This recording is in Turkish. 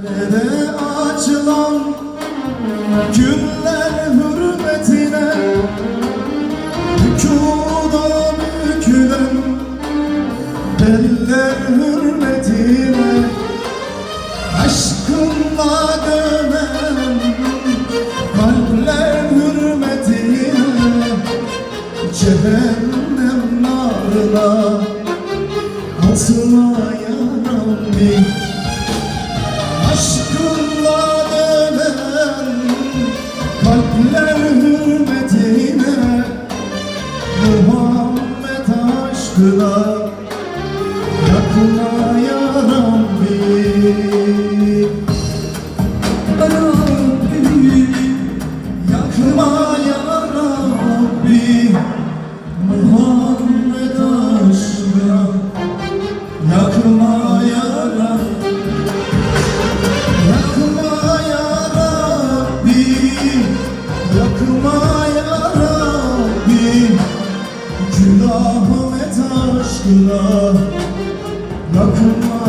Nerede açılan güller hürmetine Rükuda bükülen beller hürmetine Aşkınla dönen kalpler hürmetine Cehennem narına atma aşkına yakma ya Rabbi Rabbi yakma ya Rabbi yakma ya Yakma ya Yakma ya Rabbi Külahmet aşkına Yakma